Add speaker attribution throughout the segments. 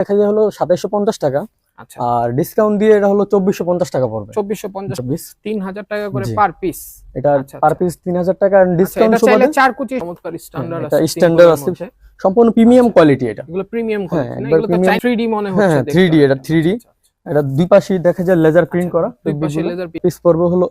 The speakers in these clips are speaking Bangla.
Speaker 1: দেখা যায় হলো সাতাইশো পঞ্চাশ টাকা।
Speaker 2: আচ্ছা।
Speaker 1: আর ডিসকাউন্ট দিয়ে এটা হলো চব্বিশশো পঞ্চাশ টাকা পড়বে।
Speaker 2: চব্বিশশো পঞ্চাশ।
Speaker 1: চব্বিশ
Speaker 2: তিন হাজার টাকা করে। পার পিস
Speaker 1: এটা
Speaker 2: আচ্ছা,
Speaker 1: পার
Speaker 2: আচ্ছা।
Speaker 1: পিস তিন হাজার টাকা
Speaker 2: আচ্ছা
Speaker 1: ডিসকাউন্ট
Speaker 2: চাইলে চার কুচি চমৎকার স্ট্যান্ডার্ড আছে।
Speaker 1: সম্পূর্ণ প্রিমিয়াম কোয়ালিটি এটা।
Speaker 2: এগুলো প্রিমিয়াম
Speaker 1: হ্যাঁ,
Speaker 2: কোয়ালিটি এগুলো 3D মনে
Speaker 1: হ্যাঁ,
Speaker 2: হচ্ছে
Speaker 1: হ্যাঁ,
Speaker 2: দেখতে।
Speaker 1: 3D এটা 3D
Speaker 2: আচ্ছা, আচ্ছা,
Speaker 1: এটা দুই পাশে দেখা যায় লেজার প্রিন্ট
Speaker 2: আচ্ছা,
Speaker 1: করা
Speaker 2: দুই পাশে লেজার
Speaker 1: পিস পড়বে হলো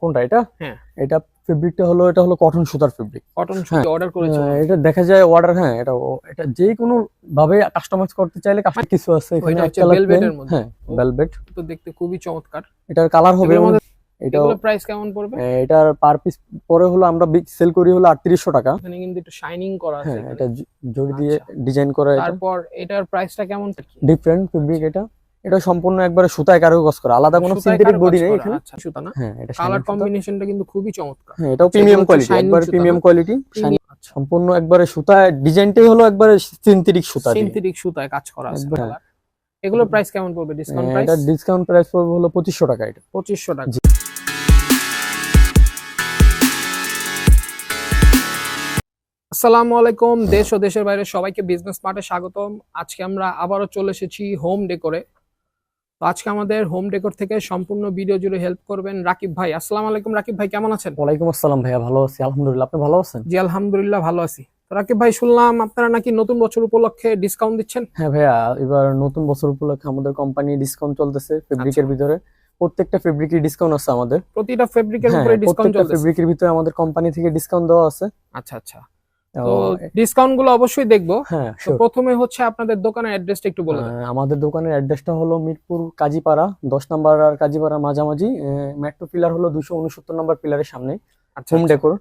Speaker 1: কোনটা এটা?
Speaker 2: হ্যাঁ।
Speaker 1: এটা ফেব্রিকটা হলো এটা হলো কটন সুতার ফেব্রিক
Speaker 2: কটন
Speaker 1: হ্যাঁ,
Speaker 2: সুতি অর্ডার করেছে
Speaker 1: এটা দেখা যায় অর্ডার হ্যাঁ এটা এটা যে কোনো ভাবে কাস্টমাইজ করতে চাইলে কাস্টমার কিছু আছে এখানে
Speaker 2: ওইটা হচ্ছে
Speaker 1: এক colour
Speaker 2: velvet
Speaker 1: plain,
Speaker 2: এর মধ্যে।
Speaker 1: হ্যাঁ ভেলভেট
Speaker 2: তো দেখতে খুবই চমৎকার।
Speaker 1: এটার কালার হবে এটা
Speaker 2: প্রাইস কেমন পড়বে?
Speaker 1: এটার পার পিস পরে হলো আমরা সেল করি হলো আটত্রিশশো টাকা।
Speaker 2: এখানে কিন্তু একটু শাইনিং করা আছে
Speaker 1: হ্যাঁ এটা জড়ি দিয়ে
Speaker 2: আচ্ছা।
Speaker 1: ডিজাইন করা এটা।
Speaker 2: তারপর এটার প্রাইসটা কেমন?
Speaker 1: ডিফারেন্ট ফেব্রিক এটা। এটা সম্পূর্ণ একবারে সুতায় কারুকাজ করা। আলাদা কোনো সিনথেটিক বডি নেই এখানে।
Speaker 2: আচ্ছা সুতা না?
Speaker 1: হ্যাঁ এটা
Speaker 2: কালার কম্বিনেশনটা কিন্তু খুবই চমৎকার।
Speaker 1: হ্যাঁ এটাও
Speaker 2: আচ্ছা,
Speaker 1: প্রিমিয়াম কোয়ালিটি একবারে প্রিমিয়াম
Speaker 2: না?
Speaker 1: কোয়ালিটি
Speaker 2: আচ্ছা।
Speaker 1: সম্পূর্ণ একবারে সুতা ডিজাইনটাই হলো একবারে সিনথেটিক সুতা দিয়ে।
Speaker 2: সিনথেটিক সুতায় কাজ করা আছে। এগুলোর প্রাইস কেমন পড়বে? ডিসকাউন্ট প্রাইস
Speaker 1: এটা ডিসকাউন্ট প্রাইস পড়বে হলো পঁচিশশো টাকা এটা।
Speaker 2: পঁচিশশো টাকা। আসসালামু আলাইকুম। দেশ ও দেশের বাইরে সবাইকে বিজনেস মার্টে স্বাগতম। আজকে আমরা আবারও চলে এসেছি হোম ডেকোরে তো আজকে আমাদের হোম ডেকোর থেকে সম্পূর্ণ ভিডিও জুড়ে হেল্প করবেন রাকিব ভাই। আসসালামু আলাইকুম রাকিব ভাই কেমন আছেন?
Speaker 1: ওয়ালাইকুম আসসালাম ভাইয়া ভালো আছি। আলহামদুলিল্লাহ আপনি ভালো আছেন?
Speaker 2: জি আলহামদুলিল্লাহ ভালো আছি। রাকিব ভাই শুনলাম আপনারা নাকি নতুন বছর উপলক্ষে ডিসকাউন্ট দিচ্ছেন?
Speaker 1: হ্যাঁ ভাইয়া এবার নতুন বছর উপলক্ষে আমাদের কোম্পানি ডিসকাউন্ট চলতেছে ফেব্রিকের
Speaker 2: আচ্ছা।
Speaker 1: ভিতরে। প্রত্যেকটা ফেব্রিকের ডিসকাউন্ট আছে আমাদের।
Speaker 2: প্রতিটা ফেব্রিকের
Speaker 1: হ্যাঁ
Speaker 2: উপরে ডিসকাউন্ট চলতেছে।
Speaker 1: ফেব্রিকের ভিতরে আমাদের কোম্পানি থেকে ডিসকাউন্ট দেওয়া আছে।
Speaker 2: আচ্ছা আচ্ছা। ডিসকাউন্টগুলো অবশ্যই দেখব।
Speaker 1: হ্যাঁ
Speaker 2: প্রথমে হচ্ছে আপনাদের দোকানের অ্যাড্রেসটা একটু বলে
Speaker 1: আমাদের দোকানের অ্যাড্রেসটা হলো মিরপুর কাজীপাড়া দশ নাম্বার আর কাজীপাড়া মাঝামাঝি মেট্রো পিলার হলো দুশো উনসত্তর নাম্বার পিলারের সামনে। হোম
Speaker 2: আচ্ছা।
Speaker 1: ডেকোর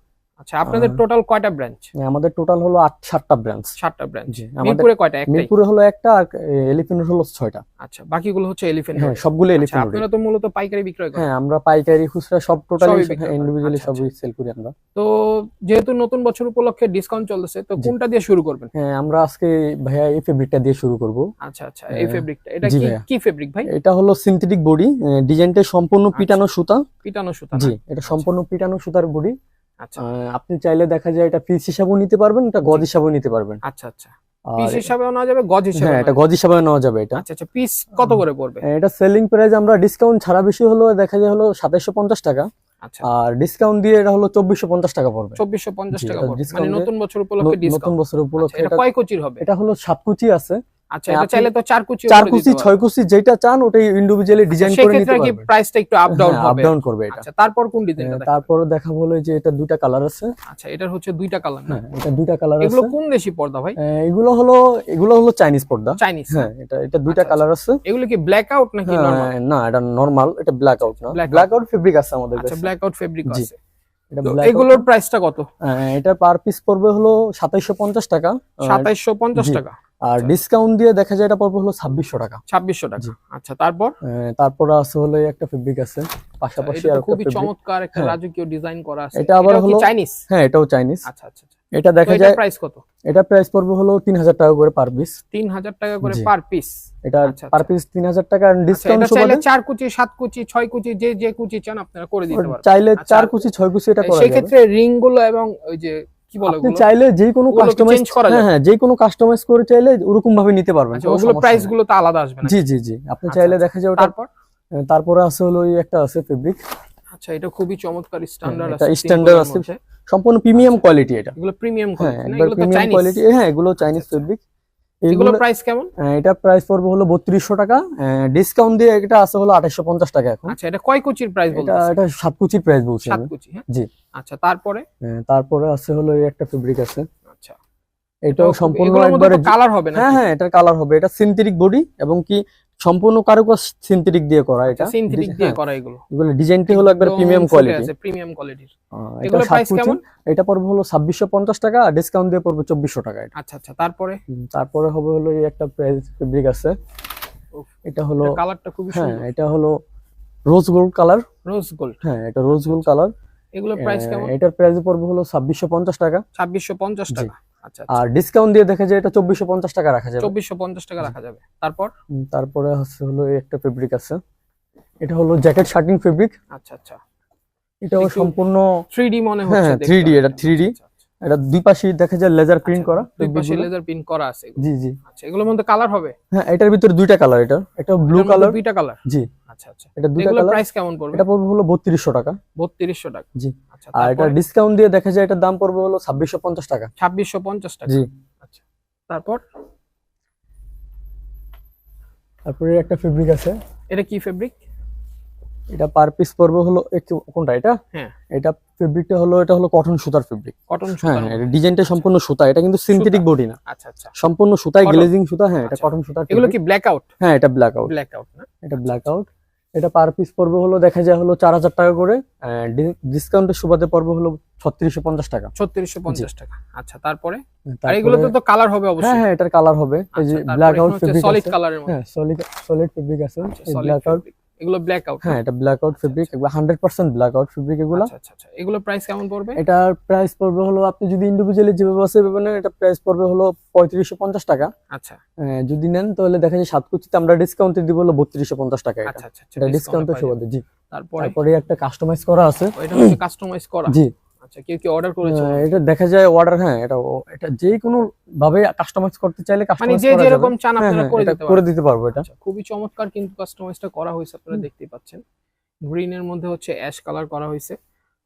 Speaker 2: আচ্ছা আপনাদের টোটাল কয়টা ব্রাঞ্চ
Speaker 1: আমাদের টোটাল হলো আট সাতটা ব্রাঞ্চ
Speaker 2: সাতটা ব্রাঞ্চ মিরপুরে কয়টা? একটাই?
Speaker 1: মিরপুরে হলো একটা আর এলিফেন্ট হলো ছয়টা।
Speaker 2: আচ্ছা বাকিগুলো হচ্ছে এলিফ্যান্ট
Speaker 1: হ্যাঁ সবগুলো
Speaker 2: আচ্ছা
Speaker 1: এলিফেন্ট
Speaker 2: আপনারা তো মূলত পাইকারি বিক্রয় করেন।
Speaker 1: হ্যাঁ আমরা পাইকারি খুচরা সব টোটালি। ইন্ডিভিজুয়ালি
Speaker 2: আচ্ছা,
Speaker 1: সবই সেল করি আমরা।
Speaker 2: তো যেহেতু নতুন বছর উপলক্ষে ডিসকাউন্ট চলতেছে তো। কোনটা দিয়ে শুরু করবেন?
Speaker 1: হ্যাঁ আমরা আজকে ভাইয়া এই ফেব্রিকটা দিয়ে শুরু করব।
Speaker 2: আচ্ছা আচ্ছা এই ফেব্রিকটা এটা কি কি ফেব্রিক ভাই?
Speaker 1: এটা হলো সিনথেটিক বডি ডিজাইনটা সম্পূর্ণ
Speaker 2: আচ্ছা।
Speaker 1: পিটানো সুতা।
Speaker 2: পিটানো সুতা
Speaker 1: জি এটা সম্পূর্ণ পিটানো সুতার বডি
Speaker 2: আচ্ছা
Speaker 1: আপনি চাইলে দেখা যায় এটা পিস হিসাবেও নিতে পারবেন এটা গজ হিসাবেও নিতে পারবেন।
Speaker 2: আচ্ছা আচ্ছা।
Speaker 1: আর
Speaker 2: পিস হিসাবেও নেওয়া যাবে গজ হিসাবে
Speaker 1: হ্যাঁ এটা গজ নেওয়া যাবে এটা।
Speaker 2: আচ্ছা আচ্ছা পিস কত করে পড়বে?
Speaker 1: এটা সেলিং প্রাইস আমরা ডিসকাউন্ট ছাড়া বেশি হলো দেখা যায় হলো সাতাইশো পঞ্চাশ টাকা।
Speaker 2: আচ্ছা।
Speaker 1: আর ডিসকাউন্ট দিয়ে এটা হলো চব্বিশশো পঞ্চাশ টাকা পড়বে।
Speaker 2: টাকা পড়বে। মানে নতুন বছর উপলক্ষে
Speaker 1: ন- নতুন বছর উপলক্ষে
Speaker 2: এটা
Speaker 1: এটা
Speaker 2: কয় কুচির হবে?
Speaker 1: এটা হলো সাত কুচি আছে।
Speaker 2: আচ্ছা এটা চাইলে তো চার কুচি
Speaker 1: চার কুচি ছয় কুচি যেটা চান ওটাই ইন্ডিভিজুয়ালি ডিজাইন করে নিতে
Speaker 2: সেক্ষেত্রে প্রাইসটা একটু আপ ডাউন
Speaker 1: আপ ডাউন করবে এটা।
Speaker 2: আচ্ছা তারপর কোন ডিজাইনটা
Speaker 1: হ্যাঁ, তারপরে দেখা যে এটা দুইটা কালার আছে।
Speaker 2: আচ্ছা এটার হচ্ছে দুইটা কালার না?
Speaker 1: হ্যাঁ এটা দুইটা কালার আছে।
Speaker 2: এগুলো কোন দেশি পর্দা ভাই?
Speaker 1: এগুলো হলো এগুলো হলো চাইনিজ পর্দা।
Speaker 2: চাইনিজ
Speaker 1: হ্যাঁ এটা এটা দুইটা
Speaker 2: আচ্ছা,
Speaker 1: কালার আছে।
Speaker 2: এগুলো কি ব্ল্যাক আউট নাকি
Speaker 1: হ্যাঁ,
Speaker 2: নরমাল
Speaker 1: না এটা নরমাল এটা ব্ল্যাক আউট না। ব্ল্যাক আউট ফেব্রিক আছে আমাদের
Speaker 2: আচ্ছা ব্ল্যাক আউট ফেব্রিক আছে। এগুলোর প্রাইসটা কত?
Speaker 1: এটা পার পিস পড়বে হলো সাতাইশো পঞ্চাশ টাকা। আর-
Speaker 2: সাতাইশশো পঞ্চাশ
Speaker 1: জি।
Speaker 2: টাকা?
Speaker 1: আর ডিসকাউন্ট দিয়ে দেখা যায় এটা পড়বে হলো ছাব্বিশশো টাকা।
Speaker 2: ছাব্বিশশো টাকা। আচ্ছা তারপর?
Speaker 1: তারপর আছে হলো একটা ফেব্রিক আছে পাশাপাশি আর
Speaker 2: খুবই চমৎকার একটা
Speaker 1: হ্যাঁ।
Speaker 2: রাজকীয় ডিজাইন করা আছে।
Speaker 1: এটা আবার হলো-
Speaker 2: চাইনিজ
Speaker 1: হ্যাঁ এটাও চাইনিজ
Speaker 2: আচ্ছা আচ্ছা আচ্ছা।
Speaker 1: এটা দেখা যায়
Speaker 2: প্রাইস কত?
Speaker 1: এটা প্রাইস পড়বে হলো তিন হাজার টাকা করে পার পিস
Speaker 2: তিন হাজার টাকা করে পার পিস
Speaker 1: এটা
Speaker 2: আচ্ছা,
Speaker 1: পার
Speaker 2: আচ্ছা।
Speaker 1: পিস তিন হাজার টাকা
Speaker 2: আচ্ছা
Speaker 1: ডিসকাউন্ট
Speaker 2: এটা চাইলে চার কুচি সাত কুচি ছয় কুচি যে যে কুচি চান আপনারা করে দিতে পারবেন।
Speaker 1: চাইলে
Speaker 2: আচ্ছা,
Speaker 1: চার কুচি ছয় কুচি এটা করা
Speaker 2: সেই ক্ষেত্রে রিংগুলো এবং ওই যে কি বলে
Speaker 1: আপনি চাইলে যে কোনো কাস্টমাইজ হ্যাঁ হ্যাঁ যে কোনো কাস্টমাইজ করে চাইলে ওরকম ভাবে নিতে পারবেন
Speaker 2: আচ্ছা ওগুলো প্রাইসগুলো তো আলাদা আসবে না
Speaker 1: জি জি জি আপনি
Speaker 2: আচ্ছা,
Speaker 1: চাইলে
Speaker 2: আচ্ছা।
Speaker 1: দেখা যায় ওটা
Speaker 2: তারপর?
Speaker 1: তারপরে আছে হলো এই একটা আছে ফেব্রিক
Speaker 2: আচ্ছা এটা খুবই চমৎকার স্ট্যান্ডার্ড
Speaker 1: এটা
Speaker 2: আছে।
Speaker 1: সম্পূর্ণ প্রিমিয়াম কোয়ালিটি এটা।
Speaker 2: এগুলো প্রিমিয়াম
Speaker 1: হ্যাঁ
Speaker 2: কোয়ালিটি
Speaker 1: হ্যাঁ এগুলো চাইনিজ
Speaker 2: আচ্ছা।
Speaker 1: ফেব্রিক
Speaker 2: এগুলো প্রাইস কেমন?
Speaker 1: এটা প্রাইস পড়বে হলো বত্রিশশো টাকা। ডিসকাউন্ট দিয়ে এটা আছে হলো আঠাশশো পঞ্চাশ টাকা এখন।
Speaker 2: আচ্ছা এটা কয় কুচির প্রাইস
Speaker 1: এটা এটা সাত কুচির প্রাইস বলছি
Speaker 2: সাত কুচি হ্যাঁ?
Speaker 1: জি।
Speaker 2: আচ্ছা তারপরে?
Speaker 1: তারপরে আছে হলো এই একটা ফেব্রিক আছে।
Speaker 2: আচ্ছা।
Speaker 1: এটাও সম্পূর্ণ একবারে
Speaker 2: কালার হবে না
Speaker 1: হ্যাঁ হ্যাঁ এটার কালার হবে। এটা সিনথেটিক বডি এবং কি সম্পূর্ণ কারুকাজ সিনথেটিক দিয়ে করা এটা।
Speaker 2: সিনথেটিক দিয়ে
Speaker 1: হ্যাঁ,
Speaker 2: করা এগুলো।
Speaker 1: এগুলো ডিজাইনটি হলো একবার প্রিমিয়াম কোয়ালিটি আছে
Speaker 2: প্রিমিয়াম কোয়ালিটির এগুলো প্রাইস কেমন?
Speaker 1: এটা পড়বে হলো ছাব্বিশশো পঞ্চাশ টাকা আর ডিসকাউন্ট দিয়ে পড়বে চব্বিশশো টাকা এটা।
Speaker 2: আচ্ছা আচ্ছা তারপরে?
Speaker 1: তারপরে হবে হলো এই একটা প্রাইস ফেব্রিক আছে। এটা হলো
Speaker 2: কালারটা খুবই
Speaker 1: হ্যাঁ
Speaker 2: সুন্দর।
Speaker 1: এটা হলো rose gold colour
Speaker 2: rose gold
Speaker 1: হ্যাঁ এটা রোজ গোল্ড কালার
Speaker 2: এগুলো প্রাইস কেমন?
Speaker 1: এটার প্রাইস পড়বে হলো ছাব্বিশশো পঞ্চাশ টাকা।
Speaker 2: ছাব্বিশশো পঞ্চাশ
Speaker 1: জি।
Speaker 2: টাকা। আচ্ছা
Speaker 1: আর ডিসকাউন্ট দিয়ে দেখা যায় এটা চব্বিশশো পঞ্চাশ টাকা রাখা যাবে।
Speaker 2: চব্বিশশো পঞ্চাশ টাকা রাখা যাবে। তারপর?
Speaker 1: তারপরে হচ্ছে হলো এই একটা ফেব্রিক আছে। এটা হলো জ্যাকেট শার্টিং ফেব্রিক
Speaker 2: আচ্ছা আচ্ছা।
Speaker 1: এটাও সম্পূর্ণ
Speaker 2: থ্রি ডি মনে
Speaker 1: হ্যাঁ,
Speaker 2: হচ্ছে
Speaker 1: হ্যাঁ,
Speaker 2: দেখতে।
Speaker 1: 3D এটা 3D
Speaker 2: ডি আচ্ছা।
Speaker 1: এটা দুই পাশে দেখা যায় লেজার প্রিন্ট করা
Speaker 2: দুই পাশে লেজার প্রিন্ট করা আছে
Speaker 1: জি জি।
Speaker 2: আচ্ছা এগুলোর মধ্যে কালার হবে?
Speaker 1: হ্যাঁ এটার ভিতরে দুইটা কালার এটা। একটা ব্লু কালার
Speaker 2: দুইটা কালার
Speaker 1: জি।
Speaker 2: আচ্ছা আচ্ছা।
Speaker 1: এটা দুইটা কালার
Speaker 2: প্রাইস কেমন পড়বে?
Speaker 1: এটা পড়বে হলো বত্রিশশো টাকা।
Speaker 2: বত্রিশশো টাকা।
Speaker 1: জি।
Speaker 2: আচ্ছা
Speaker 1: আর এটা ডিসকাউন্ট দিয়ে দেখা যায় এটার দাম পড়বে হলো ছাব্বিশশো পঞ্চাশ টাকা।
Speaker 2: ছাব্বিশশো পঞ্চাশ টাকা।
Speaker 1: জি।
Speaker 2: আচ্ছা তারপর?
Speaker 1: তারপরে একটা ফেব্রিক আছে।
Speaker 2: এটা কি ফেব্রিক
Speaker 1: এটা পার পিস পড়বে হলো কোনটা এটা?
Speaker 2: হ্যাঁ।
Speaker 1: এটা ফেব্রিকটা হলো এটা হলো কটন সুতার ফেব্রিক
Speaker 2: কটন
Speaker 1: হ্যাঁ এটা ডিজাইনটা সম্পূর্ণ সুতা এটা কিন্তু সিনথেটিক বডি না।
Speaker 2: আচ্ছা আচ্ছা।
Speaker 1: সম্পূর্ণ সুতায়? গ্লেজিং সুতা হ্যাঁ এটা
Speaker 2: আচ্ছা।
Speaker 1: কটন সুতার
Speaker 2: এগুলো কি ব্ল্যাক আউট
Speaker 1: হ্যাঁ এটা ব্ল্যাক আউট
Speaker 2: ব্ল্যাক আউট না?
Speaker 1: এটা ব্ল্যাক আউট এটা পার পিস পড়বে হলো দেখা যায় হলো চার হাজার টাকা করে ডিসকাউন্টের সুবাদে পড়বে হলো ছত্রিশশো পঞ্চাশ টাকা।
Speaker 2: ছত্রিশশো পঞ্চাশ টাকা। আচ্ছা তারপরে? আর
Speaker 1: তারপরে-
Speaker 2: এগুলোতে তো কালার হবে
Speaker 1: হ্যাঁ
Speaker 2: অবশ্যই।
Speaker 1: হ্যাঁ হ্যাঁ এটার কালার হবে। এই যে ব্ল্যাক আউট ফেব্রিক
Speaker 2: সলিড কালারের মধ্যে।
Speaker 1: হ্যাঁ সলিড সলিড ফেব্রিক আছে। ব্ল্যাক আউট
Speaker 2: এগুলো ব্ল্যাক আউট
Speaker 1: হ্যাঁ এটা ব্ল্যাক আউট ফেব্রিক এগুলো hundred percent blackout fabric এগুলো।
Speaker 2: আচ্ছা আচ্ছা আচ্ছা। এগুলো প্রাইস কেমন পড়বে?
Speaker 1: এটার প্রাইস পড়বে হলো আপনি যদি ইন্ডিভিজুয়ালি যেভাবে আছে ভেবে নেন এটা প্রাইস পড়বে হলো পঁয়ত্রিশশো পঞ্চাশ টাকা।
Speaker 2: আচ্ছা।
Speaker 1: যদি নেন তাহলে দেখা যায় সাত কুচিতে আমরা ডিসকাউন্টে দিব হলো বত্রিশশো পঞ্চাশ টাকা এটা।
Speaker 2: আচ্ছা আচ্ছা আচ্ছা,
Speaker 1: এটা ডিসকাউন্টের সুবাদে জি।
Speaker 2: তারপরে?
Speaker 1: একটা কাস্টমাইজ করা আছে।
Speaker 2: এটা কাস্টমাইজ করা।
Speaker 1: জি।
Speaker 2: আচ্ছা কেউ কি অর্ডার করেছে?
Speaker 1: এটা দেখা যায় অর্ডার হ্যাঁ এটা এটা যে কোনো ভাবে কাস্টমাইজ করতে চাইলে
Speaker 2: মানে যে যেরকম চান
Speaker 1: হ্যাঁ,
Speaker 2: আপনারা
Speaker 1: হ্যাঁ,
Speaker 2: করে দিতে
Speaker 1: করে দিতে পারব এটা।
Speaker 2: আচ্ছা, খুবই চমৎকার কিন্তু কাস্টমাইজটা করা হয়েছে আপনারা দেখতেই পাচ্ছেন। গ্রিন এর মধ্যে হচ্ছে অ্যাশ কালার করা হয়েছে।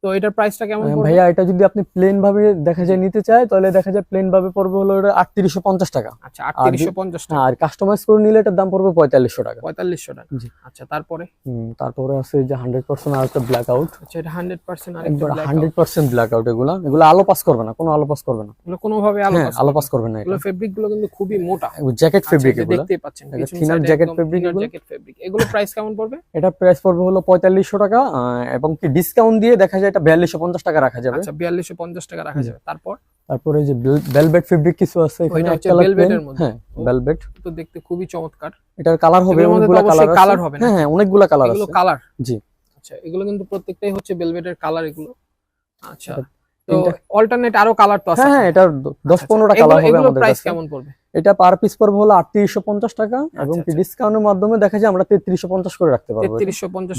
Speaker 2: তো এটার প্রাইসটা কেমন
Speaker 1: ভাইয়া এটা যদি আপনি প্লেন ভাবে দেখা যায় নিতে চায় তাহলে দেখা যায় প্লেন ভাবে পড়বে হলো এটা আটত্রিশশো পঞ্চাশ টাকা।
Speaker 2: আচ্ছা আটত্রিশশো পঞ্চাশ টাকা।
Speaker 1: আর কাস্টমাইজ করে নিলে এটার দাম পড়বে পঁয়তাল্লিশশো টাকা।
Speaker 2: পঁয়তাল্লিশশো টাকা।
Speaker 1: জি।
Speaker 2: আচ্ছা তারপরে?
Speaker 1: হুম, তারপরে আছে যে হান্ড্রেড পার্সেন্ট আর একটা ব্ল্যাক আউট
Speaker 2: আচ্ছা এটা হান্ড্রেড পার্সেন্ট আরেকটা
Speaker 1: একবার
Speaker 2: black
Speaker 1: hundred
Speaker 2: out।
Speaker 1: Percent blackout এগুলা। এগুলো আলো পাস করবে না কোনো আলো পাস করবে না।
Speaker 2: এগুলো কোনোভাবে আলো
Speaker 1: হ্যাঁ আলো পাস করবে না
Speaker 2: এগুলো ফেব্রিকগুলো কিন্তু খুবই মোটা।
Speaker 1: জ্যাকেট ফেব্রিক
Speaker 2: আচ্ছা,
Speaker 1: এগুলো।
Speaker 2: দেখতেই পাচ্ছেন
Speaker 1: jacket fabric এগুলো।
Speaker 2: জ্যাকেট ফেব্রিক এগুলো প্রাইস কেমন পড়বে?
Speaker 1: এটা প্রাইস পড়বে হলো পঁয়তাল্লিশশো টাকা এবং কি ডিসকাউন্ট দিয়ে দেখা যায় এটা বিয়াল্লিশশো পঞ্চাশ টাকা রাখা যাবে।
Speaker 2: আচ্ছা বিয়াল্লিশশো পঞ্চাশ টাকা রাখা যাবে। তারপর?
Speaker 1: তারপরে যে ভেলভেট ফেব্রিক কিছু আছে এখানে
Speaker 2: ওইটা
Speaker 1: এক
Speaker 2: হচ্ছে
Speaker 1: কালার
Speaker 2: velvet এর মধ্যে।
Speaker 1: হ্যাঁ। ভেলভেট
Speaker 2: তো দেখতে খুবই চমৎকার।
Speaker 1: এটার কালার হবে অনেকগুলো কালার
Speaker 2: হবে না?
Speaker 1: হ্যাঁ হ্যাঁ অনেকগুলো কালার
Speaker 2: এগুলো
Speaker 1: আছে।
Speaker 2: কালার
Speaker 1: জি।
Speaker 2: আচ্ছা এগুলো কিন্তু প্রত্যেকটাই হচ্ছে ভেলভেটের কালার এগুলো। আচ্ছা। তো অল্টারনেট আরও কালার তো আছে।
Speaker 1: হ্যাঁ হ্যাঁ
Speaker 2: আচ্ছা,
Speaker 1: পনেরোটা
Speaker 2: আচ্ছা।
Speaker 1: কালার হবে আমাদের
Speaker 2: প্রাইস কেমন পড়বে?
Speaker 1: এটা পার পিস পড়বে হলো আটত্রিশশো পঞ্চাশ টাকা এবং কি
Speaker 2: আচ্ছা।
Speaker 1: ডিসকাউন্টের মাধ্যমে দেখা যায় আমরা তেত্রিশশো পঞ্চাশ করে রাখতে পারব।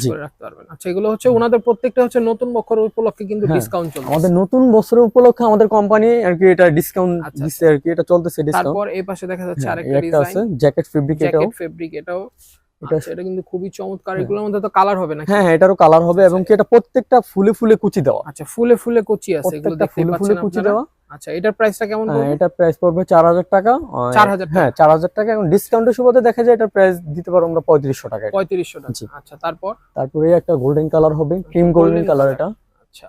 Speaker 2: করে রাখতে পারবেন। আচ্ছা এগুলো হচ্ছে ওনাদের প্রত্যেকটা হচ্ছে নতুন বছর উপলক্ষে কিন্তু
Speaker 1: হ্যাঁ,
Speaker 2: ডিসকাউন্ট চলছে।
Speaker 1: আমাদের নতুন বছরের উপলক্ষে আমাদের কোম্পানি আর কি এটা ডিসকাউন্ট
Speaker 2: আচ্ছা,
Speaker 1: দিচ্ছে আর কি এটা চলতেছে ডিসকাউন্ট
Speaker 2: তারপর এই পাশে দেখা যাচ্ছে আরেকটা ডিজাইন
Speaker 1: জ্যাকেট ফেব্রিক এটাও।
Speaker 2: জ্যাকেট ফেব্রিক এটাও।
Speaker 1: এটা-
Speaker 2: আচ্ছা, এটা কিন্তু খুবই চমৎকার।
Speaker 1: হ্যাঁ।
Speaker 2: এগুলোর মধ্যে তো কালার হবে না
Speaker 1: হ্যাঁ হ্যাঁ এটারও কালার হবে এবং কি এটা প্রত্যেকটা ফুলে ফুলে কুচি দেওয়া।
Speaker 2: আচ্ছা ফুলে ফুলে কুচি আছে এগুলো দেখতে
Speaker 1: ফুলে ফুলে কুচি দেওয়া।
Speaker 2: আচ্ছা এটার প্রাইসটা কেমন
Speaker 1: হ্যাঁ,
Speaker 2: পড়বে?
Speaker 1: এটা প্রাইস পড়বে চার হাজার টাকা।
Speaker 2: 4,000
Speaker 1: হ্যাঁ চার হাজার টাকা এবং ডিসকাউন্টের সুবাদে দেখা যায় এটা প্রাইস দিতে পারব আমরা পঁয়ত্রিশশো টাকা
Speaker 2: পঁয়ত্রিশশো টাকা। আচ্ছা তারপর?
Speaker 1: তারপরে একটা গোল্ডেন কালার হবে ক্রিম গোল্ডেন কালার এটা।
Speaker 2: আচ্ছা।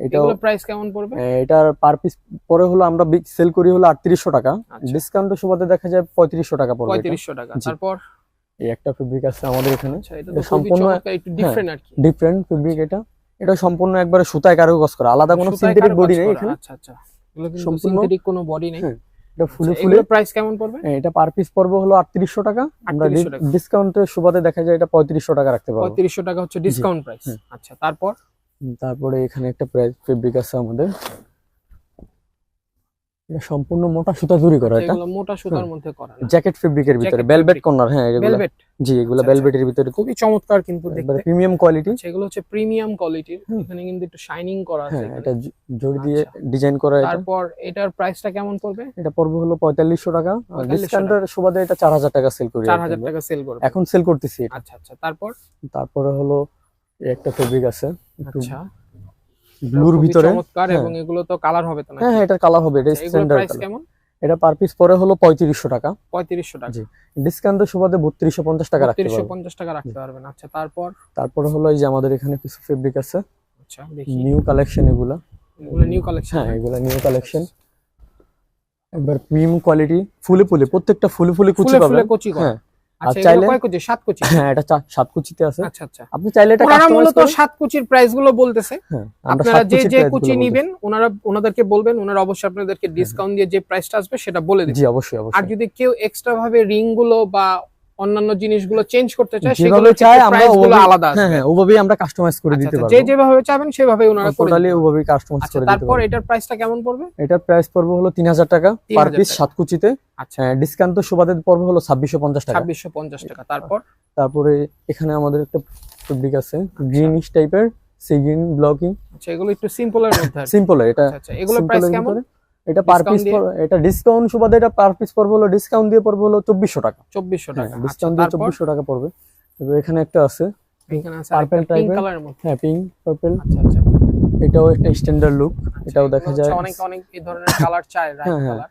Speaker 2: এগুলো প্রাইস কেমন পড়বে?
Speaker 1: এটার পার পিস পরে হলো আমরা সেল করি হলো আটত্রিশশো টাকা।
Speaker 2: আচ্ছা।
Speaker 1: ডিসকাউন্টের সুবাদে দেখা যায় পঁয়ত্রিশশো টাকা পড়বে এটা।
Speaker 2: পঁয়ত্রিশশো টাকা। তারপর?
Speaker 1: এই একটা ফেব্রিক আছে আমাদের এখানে।
Speaker 2: আচ্ছা
Speaker 1: সম্পূর্ণ-
Speaker 2: একটু ডিফারেন্ট আর কি।
Speaker 1: ডিফারেন্ট ফেব্রিক এটা। এটা সম্পূর্ণ একবারে সুতায় কারুকাজ করা আলাদা কোনো সিনথেটিক বডি নেই এখানে।
Speaker 2: আচ্ছা আচ্ছা। এগুলো কিন্তু সিনথেটিক কোনো বডি নেই।
Speaker 1: হ্যাঁ, এটা ফুলে
Speaker 2: আচ্ছা,
Speaker 1: ফুলে
Speaker 2: প্রাইস কেমন পড়বে?
Speaker 1: হ্যাঁ, এটা পার পিস পড়বে হলো আটত্রিশশো টাকা। আমরা ডিসকাউন্টের সুবাদে দেখা যায় এটা পঁয়ত্রিশশো টাকা রাখতে পারব।
Speaker 2: টাকা হচ্ছে ডিসকাউন্ট প্রাইস আচ্ছা তারপর?
Speaker 1: তারপরে এখানে একটা প্রাইস ফেব্রিক আছে আমাদের। এটা সম্পূর্ণ মোটা সুতা তৈরি করা এটা।
Speaker 2: মোটা সুতার মধ্যে করা
Speaker 1: জ্যাকেট ফেব্রিকের ভিতরে ভেলভেট কর্নার হ্যাঁ এগুলো।
Speaker 2: ভেলভেট
Speaker 1: জি এগুলো
Speaker 2: আচ্ছা, আচ্ছা।
Speaker 1: ভেলভেটের ভিতরে
Speaker 2: খুবই চমৎকার কিন্তু দেখতে।
Speaker 1: প্রিমিয়াম কোয়ালিটি
Speaker 2: আচ্ছা, এগুলো হচ্ছে প্রিমিয়াম কোয়ালিটির এখানে কিন্তু একটু শাইনিং করা আছে
Speaker 1: হ্যাঁ এটা জড়ি দিয়ে
Speaker 2: আচ্ছা।
Speaker 1: ডিজাইন করা এটা।
Speaker 2: তারপর এটার প্রাইসটা কেমন পড়বে?
Speaker 1: এটা পড়বে হলো পঁয়তাল্লিশশো টাকা।
Speaker 2: 4500
Speaker 1: ডিসকাউন্টের সুবাদে এটা চার হাজার টাকা সেল করি
Speaker 2: চার
Speaker 1: আর কি
Speaker 2: হাজার
Speaker 1: আমরা।
Speaker 2: টাকা সেল করবে।
Speaker 1: এখন সেল করতেছি
Speaker 2: আচ্ছা আচ্ছা। তারপর?
Speaker 1: তারপরে হলো একটা ফেব্রিক আছে।
Speaker 2: আচ্ছা।
Speaker 1: ব্লুর ভিতরে?
Speaker 2: চমৎকার
Speaker 1: হ্যাঁ।
Speaker 2: এবং এগুলো তো কালার হবে তো না
Speaker 1: হ্যাঁ হ্যাঁ এটার কালার হবে এটা
Speaker 2: আচ্ছা,
Speaker 1: স্ট্যান্ডার্ড
Speaker 2: প্রাইস কেমন?
Speaker 1: এটা পার পিস পরে হলো পঁয়ত্রিশশো টাকা।
Speaker 2: পঁয়ত্রিশশো টাকা।
Speaker 1: জি। ডিসকাউন্টের সুবাদে বত্রিশশো পঞ্চাশ টাকা রাখতে
Speaker 2: তিরিশশো
Speaker 1: পারব
Speaker 2: পঞ্চাশ টাকা রাখতে পারবেন। আচ্ছা তারপর?
Speaker 1: তারপরে হলো এই যে আমাদের এখানে কিছু ফেব্রিক আছে।
Speaker 2: আচ্ছা
Speaker 1: নিউ কালেকশন এগুলা।
Speaker 2: এগুলো নিউ কালেকশন
Speaker 1: হ্যাঁ এগুলা নিউ কালেকশন একবার প্রিমিয়াম কোয়ালিটি ফুলে ফুলে প্রত্যেকটা ফুলে ফুলে কুচি
Speaker 2: ফুলে ফুলে
Speaker 1: পাবেন। হ্যাঁ
Speaker 2: আচ্ছা এগুলো
Speaker 1: চাইলে-
Speaker 2: কয় কুচি? সাত কুচি?
Speaker 1: হ্যাঁ এটা সাত কুচিতে আছে।
Speaker 2: আচ্ছা আচ্ছা।
Speaker 1: আপনি চাইলে এটা
Speaker 2: ওনারা মূলত সাত কুচির প্রাইসগুলো বলতেছে।
Speaker 1: হ্যাঁ
Speaker 2: আপনারা যে যে কুচি। নিবেন ওনারা ওনাদেরকে বলবেন ওনারা অবশ্যই আপনাদেরকে ডিসকাউন্ট দিয়ে যে প্রাইসটা আসবে সেটা বলে দিবেন
Speaker 1: জি অবশ্যই
Speaker 2: আর যদি কেউ এক্সট্রা ভাবে রিংগুলো বা অন্যান্য জিনিসগুলো চেঞ্জ করতে চায় সেগুলো
Speaker 1: চাই আমরা
Speaker 2: আলাদা
Speaker 1: হ্যাঁ হ্যাঁ ওভাবেই আমরা কাস্টমাইজ করে
Speaker 2: আচ্ছা,
Speaker 1: দিতে
Speaker 2: আচ্ছা,
Speaker 1: পারব।
Speaker 2: যে যেভাবে চাবেন সেভাবে ওনারা করে
Speaker 1: টোটালি। ওভাবেই কাস্টমাইজ
Speaker 2: আচ্ছা
Speaker 1: করে দিতে
Speaker 2: তারপর এটার প্রাইসটা কেমন পড়বে?
Speaker 1: এটার প্রাইস পড়বে হলো তিন হাজার টাকা পার পিস। সাত কুচিতে
Speaker 2: আচ্ছা।
Speaker 1: ডিসকাউন্ট তো সুবাদে পড়বে হলো ছাব্বিশশো পঞ্চাশ টাকা।
Speaker 2: ছাব্বিশশো পঞ্চাশ টাকা। তারপর?
Speaker 1: তারপরে এখানে আমাদের একটা ফেব্রিক আছে গ্রিনিশ টাইপের সিগিন ব্লকিং
Speaker 2: আচ্ছা এগুলো একটু সিম্পলের মধ্যে আর কি।
Speaker 1: সিম্পল এটা
Speaker 2: আচ্ছা আচ্ছা এগুলো প্রাইস কেমন।
Speaker 1: এটা পার পিস এটা ডিসকাউন্ট সুবাদে এটা পার পিস পড়বে হলো ডিসকাউন্ট দিয়ে পড়বে হলো চব্বিশশো টাকা।
Speaker 2: চব্বিশশো
Speaker 1: হ্যাঁ
Speaker 2: টাকা। আচ্ছা
Speaker 1: ডিসকাউন্ট দিয়ে
Speaker 2: তারপর?
Speaker 1: চব্বিশশো টাকা পড়বে। এবার এখানে একটা আছে।
Speaker 2: পার্পল
Speaker 1: টাইপের
Speaker 2: পিঙ্ক কালারের মধ্যে।
Speaker 1: হ্যাঁ পিঙ্ক পার্পল
Speaker 2: আচ্ছা আচ্ছা।
Speaker 1: এটাও একটা স্ট্যান্ডার্ড লুক এটাও দেখা যায়।
Speaker 2: অনেক অনেক এই ধরনের কালার চাই রাইট
Speaker 1: হ্যাঁ, হ্যাঁ।
Speaker 2: কালার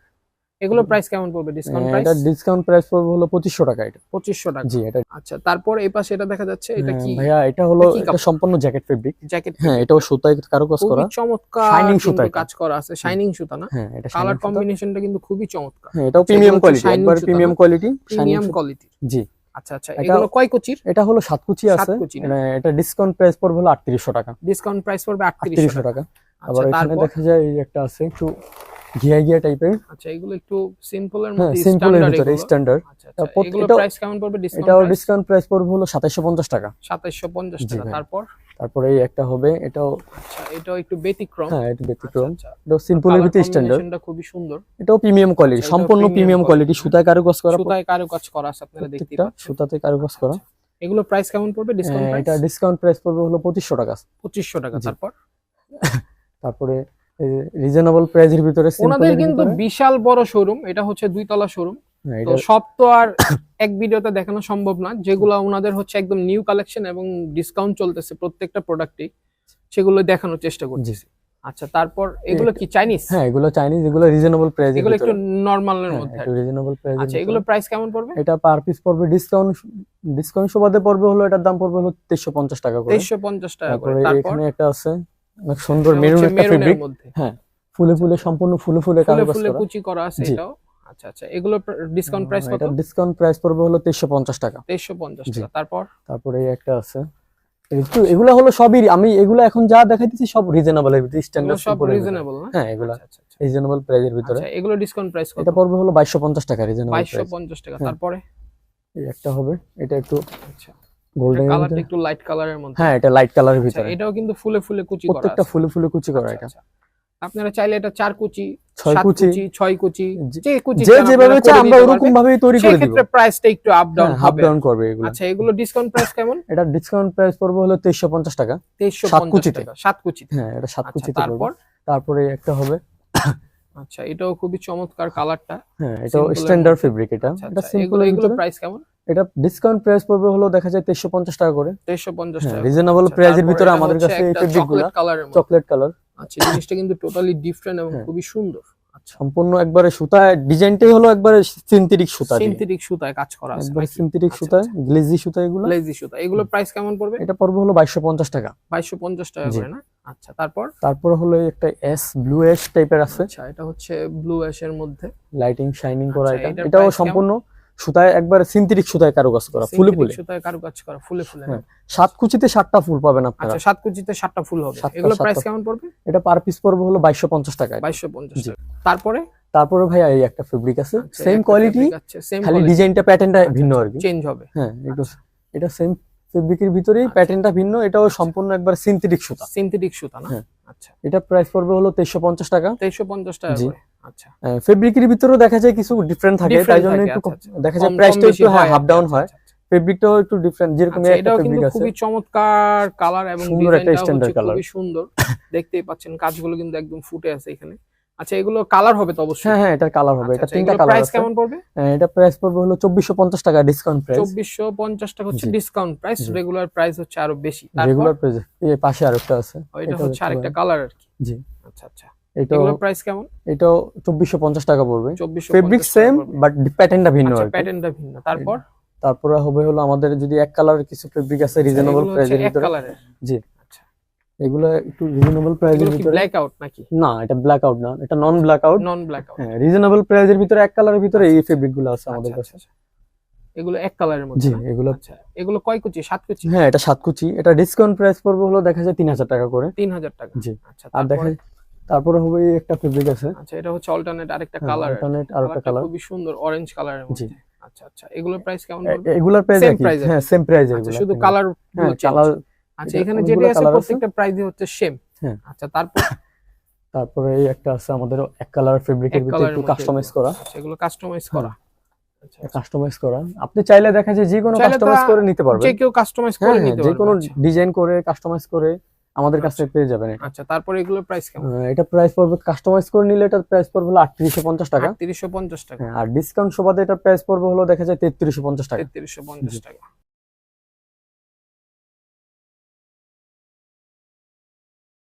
Speaker 2: এগুলো প্রাইস কেমন পড়বে? ডিসকাউন্ট
Speaker 1: হ্যাঁ,
Speaker 2: প্রাইস
Speaker 1: এটা ডিসকাউন্ট প্রাইস পড়বে হলো পঁচিশশো টাকা এটা।
Speaker 2: পঁচিশশো টাকা।
Speaker 1: জি এটা
Speaker 2: আচ্ছা তারপর এই পাশে এটা দেখা যাচ্ছে এটা
Speaker 1: হ্যাঁ,
Speaker 2: কি?
Speaker 1: ভাইয়া এটা হলো
Speaker 2: এটা?
Speaker 1: সম্পূর্ণ জ্যাকেট ফেব্রিক
Speaker 2: জ্যাকেট
Speaker 1: হ্যাঁ এটাও সুতায় কারও কাজ করা।
Speaker 2: চমৎকার
Speaker 1: শাইনিং
Speaker 2: কিন্তু
Speaker 1: সুতা
Speaker 2: কাজ করা আছে শাইনিং সুতা না?
Speaker 1: হ্যাঁ এটা
Speaker 2: কালার। কম্বিনেশনটা কিন্তু খুবই চমৎকার।
Speaker 1: হ্যাঁ এটাও
Speaker 2: আচ্ছা,
Speaker 1: প্রিমিয়াম কোয়ালিটি একবার প্রিমিয়াম কোয়ালিটি
Speaker 2: প্রিমিয়াম কোয়ালিটি
Speaker 1: জি।
Speaker 2: আচ্ছা আচ্ছা এগুলো কয় কুচির?
Speaker 1: এটা হলো সাত কুচি আছে? মানে এটা ডিসকাউন্ট প্রাইস পড়বে হলো আটত্রিশশো টাকা।
Speaker 2: ডিসকাউন্ট প্রাইস পড়বে আটত্রিশশো
Speaker 1: আটত্রিশশো
Speaker 2: টাকা।
Speaker 1: টাকা। আবার
Speaker 2: আচ্ছা
Speaker 1: এখানে দেখা যায় এই একটা আছে একটু ঘিয়া ঘিয়া টাইপের
Speaker 2: আচ্ছা এগুলো একটু সিম্পলের
Speaker 1: হ্যাঁ
Speaker 2: মধ্যে
Speaker 1: সিম্পলের
Speaker 2: স্ট্যান্ডার্ড
Speaker 1: ভিতরে স্ট্যান্ডার্ড তা
Speaker 2: আচ্ছা এগুলো প্রাইস কেমন পড়বে ডিসকাউন্ট
Speaker 1: এটাও ডিসকাউন্ট প্রাইস পড়বে হলো সাতাইশশো পঞ্চাশ টাকা।
Speaker 2: 2750
Speaker 1: জি
Speaker 2: টাকা তারপর?
Speaker 1: তারপরে এই একটা হবে এটাও
Speaker 2: আচ্ছা এটাও একটু ব্যতিক্রম।
Speaker 1: হ্যাঁ এটা ব্যতিক্রম।
Speaker 2: আচ্ছা, আচ্ছা।
Speaker 1: সিম্পলের ভিতরে স্ট্যান্ডার্ড
Speaker 2: combination-টা খুবই সুন্দর।
Speaker 1: এটাও প্রিমিয়াম কোয়ালিটি
Speaker 2: আচ্ছা,
Speaker 1: সম্পূর্ণ প্রিমিয়াম কোয়ালিটি। সুতায় কারুকাজ করা।
Speaker 2: সুতায় কারুকাজ করা আছে আপনারা দেখতেই পাচ্ছেন।
Speaker 1: সুতাতে কারুকাজ করা।
Speaker 2: এগুলো প্রাইস কেমন পড়বে ডিসকাউন্ট
Speaker 1: হ্যাঁ, এটা ডিসকাউন্ট প্রাইস পড়বে হলো পঁচিশশো টাকা।
Speaker 2: 2500 টাকা তারপর?
Speaker 1: তারপরে রিজনেবল প্রাইসের ভিতরে
Speaker 2: ওনাদের কিন্তু বিশাল বড় শোরুম এটা হচ্ছে দুই তলা শোরুম তো সব তো আর এক ভিডিওতে দেখানো সম্ভব না। যেগুলো ওনাদের হচ্ছে একদম নিউ কালেকশন এবং ডিসকাউন্ট চলতেছে প্রত্যেকটা প্রোডাক্টে সেগুলো দেখানোর চেষ্টা করতেছি। আচ্ছা তারপর এগুলো কি চাইনিজ
Speaker 1: হ্যাঁ এগুলো চাইনিজ এগুলো রিজনেবল প্রাইসের
Speaker 2: এগুলো একটু নর্মালের
Speaker 1: হ্যাঁ,
Speaker 2: মধ্যে
Speaker 1: একটু রিজনেবল প্রাইসের
Speaker 2: আচ্ছা এগুলো প্রাইস কেমন পড়বে?
Speaker 1: এটা পার পিস পড়বে ডিসকাউন্ট ডিসকাউন্ট সুবাদে পড়বে হলো এটার দাম পড়বে হলো তেইশশো পঞ্চাশ টাকা করে।
Speaker 2: তেইশশো পঞ্চাশ টাকা করে।
Speaker 1: তারপর? এখানে একটা আছে অনেক সুন্দর মেরুন একটা ফেব্রিক
Speaker 2: মধ্যে।
Speaker 1: ফুলে ফুলে সম্পূর্ণ ফুলে ফুলে
Speaker 2: ফুলে
Speaker 1: করা।
Speaker 2: কুচি করা আছে এটাও? আচ্ছা আচ্ছা এগুলো ডিসকাউন্ট প্রাইস কত?
Speaker 1: ডিসকাউন্ট প্রাইস পড়বে হলো তেইশশো পঞ্চাশ টাকা।
Speaker 2: তেইশশো পঞ্চাশ
Speaker 1: জি।
Speaker 2: টাকা তারপর?
Speaker 1: তারপরে একটা আছে। একটু এগুলা হলো সবই আমি এগুলো এখন যা দেখাইতেছি সব রিজনেবল এর ভিতরে স্ট্যান্ডার্ড
Speaker 2: সব রিজনেবল না?
Speaker 1: হ্যাঁ এগুলা রিজনেবল প্রাইসের ভিতরে।
Speaker 2: আচ্ছা এগুলো ডিসকাউন্ট প্রাইস কত?
Speaker 1: এটা পড়বে হলো বাইশশো পঞ্চাশ টাকা রিজনেবল
Speaker 2: বাইশশো
Speaker 1: প্রাইস
Speaker 2: পঞ্চাশ টাকা
Speaker 1: হ্যাঁ।
Speaker 2: তারপরে?
Speaker 1: এই একটা হবে এটা একটু
Speaker 2: আচ্ছা।
Speaker 1: গোল্ডেন
Speaker 2: কালারটা একটু লাইট কালারের মধ্যে।
Speaker 1: হ্যাঁ এটা লাইট কালারের
Speaker 2: আচ্ছা
Speaker 1: ভিতরে।
Speaker 2: এটাও কিন্তু ফুলে ফুলে কুচি করা
Speaker 1: প্রত্যেকটা ফুলে ফুলে কুচি করা
Speaker 2: আচ্ছা,
Speaker 1: এটা।
Speaker 2: আচ্ছা। আপনারা চাইলে এটা চার কুচি
Speaker 1: ছয় কুচি
Speaker 2: ছয় কুচি
Speaker 1: যে-
Speaker 2: কুচি
Speaker 1: যে যেভাবে চাই আমরা ওরকম। ভাবেই তৈরি করে দিব।
Speaker 2: ক্ষেত্রে প্রাইসটা একটু আপ ডাউন
Speaker 1: হাফ
Speaker 2: হবে।
Speaker 1: ডাউন করবে এগুলো।
Speaker 2: আচ্ছা এগুলো ডিসকাউন্ট প্রাইস কেমন?
Speaker 1: এটা ডিসকাউন্ট প্রাইস পড়বে হলো তেইশশো পঞ্চাশ টাকা।
Speaker 2: তেইশশো
Speaker 1: সাত
Speaker 2: পঞ্চাশ
Speaker 1: কুচিতে।
Speaker 2: টাকা সাত কুচিতে।
Speaker 1: হ্যাঁ এটা সাত কুচিতে
Speaker 2: তারপর?
Speaker 1: তারপরে একটা হবে।
Speaker 2: আচ্ছা এটাও খুবই চমৎকার কালারটা
Speaker 1: হ্যাঁ এটাও স্ট্যান্ডার্ড ফেব্রিক এটা। এটা সিম্পল
Speaker 2: এগুলো প্রাইস কেমন?
Speaker 1: এটা ডিসকাউন্ট প্রাইস পড়বে হলো দেখা যায় তেইশশো পঞ্চাশ টাকা করে।
Speaker 2: তেইশশো পঞ্চাশ
Speaker 1: হ্যাঁ
Speaker 2: টাকা।
Speaker 1: রিজনেবল
Speaker 2: আচ্ছা,
Speaker 1: প্রাইসের
Speaker 2: তারপর
Speaker 1: ভিতরে আমাদের কাছে এই
Speaker 2: একটা
Speaker 1: ফেব্রিকগুলা
Speaker 2: chocolate colour এর মধ্যে।
Speaker 1: চকলেট কালার
Speaker 2: আচ্ছা জিনিসটা কিন্তু টোটালি ডিফারেন্ট এবং
Speaker 1: হ্যাঁ।
Speaker 2: খুবই সুন্দর। আচ্ছা।
Speaker 1: সম্পূর্ণ একবারে সুতা ডিজাইনটাই হলো একবারে সিনথেটিক সুতা দিয়ে।
Speaker 2: সিনথেটিক সুতায় কাজ করা আছে
Speaker 1: একবারে সিনথেটিক সুতা গ্লেজি সুতা এগুলো।
Speaker 2: লেজি সুতা। এগুলো প্রাইস কেমন পড়বে?
Speaker 1: এটা পড়বে হলো বাইশশো পঞ্চাশ টাকা।
Speaker 2: বাইশশো পঞ্চাশ টাকা
Speaker 1: জি।
Speaker 2: করে না? আচ্ছা তারপর?
Speaker 1: তারপরে হলো এই একটা এস ব্লু এস টাইপের আছে।
Speaker 2: আচ্ছা এটা হচ্ছে ব্লু এস এর মধ্যে।
Speaker 1: লাইটিং শাইনিং করা
Speaker 2: আচ্ছা,
Speaker 1: এটা। এটাও সম্পূর্ণ সুতায় একবার সিনথেটিক সুতায় কারুকাজ করা ফুলে ফুলে
Speaker 2: সুতায় কারুকাজ করা ফুলে ফুলে?
Speaker 1: হ্যাঁ, সাত কুচিতে সাতটা ফুল পাবেন আপনারা।
Speaker 2: আচ্ছা সাত কুচিতে সাতটা ফুল হবে। এগুলো প্রাইস কেমন পড়বে?
Speaker 1: এটা পার পিস পড়বে হলো বাইশশো পঞ্চাশ টাকা
Speaker 2: বাইশশো পঞ্চাশ
Speaker 1: জি।
Speaker 2: টাকা। তারপরে?
Speaker 1: তারপরে ভাইয়া এই একটা ফেব্রিক আছে।
Speaker 2: আচ্ছা,
Speaker 1: সেম কোয়ালিটি
Speaker 2: সেম
Speaker 1: খালি ডিজাইনটা প্যাটার্নটা ভিন্ন আর কি।
Speaker 2: চেঞ্জ হবে।
Speaker 1: হ্যাঁ একটু এটা সেম ফেব্রিকের ভিতরেই প্যাটার্নটা ভিন্ন এটাও সম্পূর্ণ একবার সিনথেটিক সুতা।
Speaker 2: সিনথেটিক সুতা না?
Speaker 1: হ্যাঁ।
Speaker 2: আচ্ছা।
Speaker 1: এটা প্রাইস পড়বে হলো তেইশশো পঞ্চাশ টাকা।
Speaker 2: তেইশশো পঞ্চাশ টাকা
Speaker 1: জি।
Speaker 2: করে। আচ্ছা।
Speaker 1: ফেব্রিকের ভিতরেও দেখা যায় কিছু ডিফারেন্ট থাকে তাই জন্য একটু
Speaker 2: আচ্ছা, আচ্ছা।
Speaker 1: দেখা যায় প্রাইসটা একটু হ্যাঁ হাফ
Speaker 2: আচ্ছা,
Speaker 1: ডাউন হয়।
Speaker 2: আচ্ছা, আচ্ছা।
Speaker 1: ফেব্রিকটাও একটু ডিফারেন্ট যেরকম একটা ফেব্রিক আছে।
Speaker 2: খুবই চমৎকার কালার এবং
Speaker 1: সুন্দর একটা standard
Speaker 2: হচ্ছে খুবই সুন্দর। দেখতেই পাচ্ছেন কাজগুলো কিন্তু একদম ফুটে আছে এখানে। আচ্ছা এগুলো কালার হবে তো অবশ্যই?
Speaker 1: হ্যাঁ হ্যাঁ এটার কালার হবে। এটা তিনটা কালার
Speaker 2: প্রাইস কেমন পড়বে?
Speaker 1: হ্যাঁ, এটা প্রাইস পড়বে হলো চব্বিশশো পঞ্চাশ টাকা ডিসকাউন্ট প্রাইস
Speaker 2: চব্বিশশো পঞ্চাশ টাকা হচ্ছে ডিসকাউন্ট প্রাইস রেগুলার প্রাইস হচ্ছে আরও বেশি।
Speaker 1: রেগুলার প্রাইস এই পাশে আরেকটা আছে।
Speaker 2: এটা
Speaker 1: এটা
Speaker 2: হচ্ছে আরেকটা কালার আর কি।
Speaker 1: জি।
Speaker 2: আচ্ছা আচ্ছা। প্রাইস কেমন?
Speaker 1: এটাও টাকা পড়বে। ফেব্রিক সেম বাট প্যাটার্নটা ভিন্ন আর
Speaker 2: প্যাটার্নটা ভিন্ন। তারপর?
Speaker 1: তারপরে হবে হলো আমাদের যদি এক কালারের কিছু ফেব্রিক আছে রিজনেবল প্রাইসের ভিতরে। জি।
Speaker 2: আচ্ছা।
Speaker 1: এগুলো একটু রিজনেবল প্রাইসের ভিতরে।
Speaker 2: ব্ল্যাক আউট নাকি?
Speaker 1: না এটা ব্ল্যাক আউট না এটা non blackout
Speaker 2: non blackout
Speaker 1: হ্যাঁ রিজনেবল প্রাইসের ভিতরে এক কালারের ভিতরে এই ফেব্রিকগুলো আছে আমাদের
Speaker 2: আচ্ছা,
Speaker 1: কাছে।
Speaker 2: আচ্ছা, আচ্ছা। এগুলো এক কালারের মধ্যে
Speaker 1: জি এগুলো
Speaker 2: আচ্ছা এগুলো কয় কুচি? সাত কুচি?
Speaker 1: হ্যাঁ এটা সাত কুচি। এটা ডিসকাউন্ট প্রাইস পড়বে হলো দেখা যায় তিন হাজার টাকা করে।
Speaker 2: তিন হাজার টাকা।
Speaker 1: জি।
Speaker 2: আচ্ছা
Speaker 1: আর দেখা
Speaker 2: তারপরে
Speaker 1: হবে একটা ফেব্রিক আছে।
Speaker 2: আচ্ছা এটা হচ্ছে অল্টারনেট আরেকটা
Speaker 1: হ্যাঁ,
Speaker 2: কালার
Speaker 1: alternate আর একটা কালার
Speaker 2: খুবই সুন্দর অরেঞ্জ কালারের। মধ্যে। আচ্ছা আচ্ছা এগুলোর প্রাইস কেমন পড়বে?
Speaker 1: এগুলার প্রাইস একই। হ্যাঁ সেম প্রাইস
Speaker 2: আচ্ছা শুধু কালার
Speaker 1: হ্যাঁ কালার
Speaker 2: আচ্ছা এখানে যেটা আছে প্রত্যেকটা প্রাইস হচ্ছে সেম
Speaker 1: হ্যাঁ।
Speaker 2: আচ্ছা তারপর?
Speaker 1: তারপরে এই একটা আছে আমাদের এক কালার ফেব্রিকের ভিতরে একটু কাস্টমাইজ করা।
Speaker 2: আচ্ছা এগুলো কাস্টমাইজ করা। আচ্ছা আচ্ছা।
Speaker 1: কাস্টমাইজ করা। আপনি চাইলে দেখা যায় যে কোনো কাস্টমাইজ করে নিতে পারবেন।
Speaker 2: যে কেউ কাস্টমাইজ
Speaker 1: হ্যাঁ
Speaker 2: করে
Speaker 1: হ্যাঁ
Speaker 2: নিতে
Speaker 1: যে কোনো
Speaker 2: আচ্ছা।
Speaker 1: ডিজাইন করে কাস্টমাইজ করে আমাদের কাছ থেকে পেয়ে যাবেন
Speaker 2: আচ্ছা তারপরে এগুলো প্রাইস কেমন?
Speaker 1: এটা প্রাইস পড়বে কাস্টমাইজ করে নিলে এটার প্রাইস পড়বে হলো আটত্রিশশো পঞ্চাশ টাকা।
Speaker 2: তিরিশশো পঞ্চাশ টাকা।
Speaker 1: হ্যাঁ, আর ডিসকাউন্ট সুবাদে এটার প্রাইস পড়বে হলো দেখা যায় তেত্রিশশো পঞ্চাশ টাকা।
Speaker 2: তেত্রিশশো পঞ্চাশ টাকা।